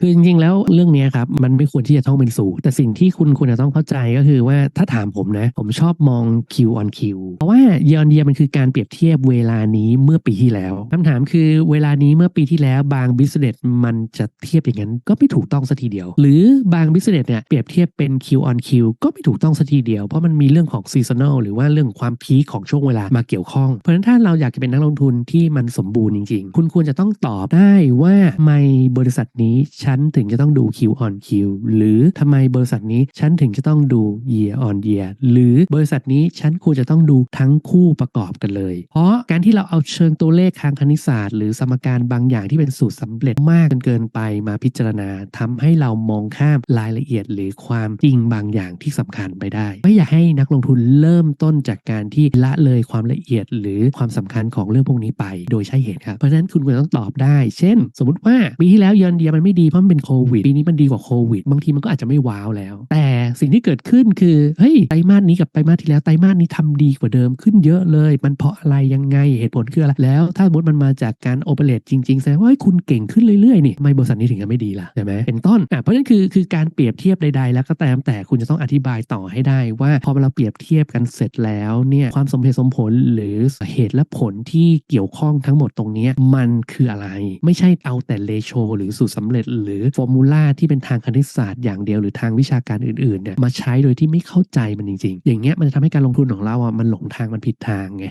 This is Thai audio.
คือจริงๆแล้วเรื่องนี้ครับมันไม่ควรที่จะต้องเป็นสูตรแต่สิ่งที่คุณควรจะต้องเข้าใจก็คือว่าถ้าถามผมนะ ผมชอบมอง Q on Q เพราะว่า year on year มันคือการเปรียบเทียบเวลานี้เมื่อปีที่แล้วคำถามคือเวลานี้เมื่อปีที่แล้ว บาง business มันจะเทียบอย่างนั้นก็ไม่ถูกต้องสัทีเดียว หรือบาง business เนี่ยเปรียบเทียบเป็น Q on Q ก็ไม่ถูกต้องสัทีเดียวเพราะมันมีเรื่องของ seasonal หรือว่าเรื่องความพีคของช่วงเวลามาเกี่ยวข้อง เพราะฉะนั้นถ้าเราอยากจะเป็นนักลงทุนที่มันสมบูรณ์จริง ๆ คุณควรจะต้องตอบได้ว่าไมบริษัทนี้ฉันถึงจะต้องดู Q on Q หรือทำไมบริษัทนี้ฉันถึงจะต้องดู year on year หรือบริษัทนี้ฉันควรจะต้องดูทั้งคู่ประกอบกันเลย เพราะการที่เราเอาเชิงตัวเลขทางคณิตศาสตร์ หรือสมการบางอย่างที่เป็นสูตรสำเร็จมากจนเกินไปมาพิจารณาทำให้เรามองข้ามรายละเอียดหรือความจริงบางอย่างที่สำคัญไปได้ ไม่อยากให้นักลงทุนเริ่มต้นจากการที่ละเลยความละเอียด หรือความสำคัญของเรื่องพวกนี้ไป โดยใช่เหตุครับเพราะฉะนั้นคุณควรต้องตอบได้ เช่น สมมติว่าปีที่แล้วยอนเดียมันไม่ดีเพราะมันเป็นโควิดปีนี้มันดีกว่าโควิด บางทีมันก็อาจจะไม่ว้าวแล้ว แต่สิ่งที่เกิดขึ้นคือเฮ้ยไตรมาสนี้กับไตรมาสที่แล้วไตรมาสนี้ทำดีกว่าเดิมขึ้นเยอะเลย มันเพราะอะไรยังไงเหตุผลคืออะไรแล้ว ถ้าสมมติมันมาจากการโอเปเรตจริงๆแสดงว่าคุณเก่งขึ้นเรื่อยๆนี่ไม่บริษัทนี้ถึงจะไม่ดีล่ะใช่ไหมเป็นต้นอะเพราะฉะนั้นคือคือการเปรียบเทียบใด ๆ แล้วก็ตามแต่คุณจะต้องอธิบายต่อให้ได้ว่าพอเราเปรียบเทียบกันเสร็จแล้วเนี่ยความสมเหตุสมผลหรือเหตุและผลที่เกี่ยวข้องทั้งหมดตรงนี้มันคืออะไร ไม่ใช่เอาแต่เลโชหรือสูตรสำเร็จหรือฟอร์มูลาที่เป็นทางคณิตศาสตร์อย่างเดียวหรือทางวิชาการอื่นๆเนี่ยมาใช้โดยที่ไม่เข้าใจมันจริง ๆ อย่างเงี้ยมันจะทำให้การลงทุนของเราอะมันหลงทางมันผิดทางไง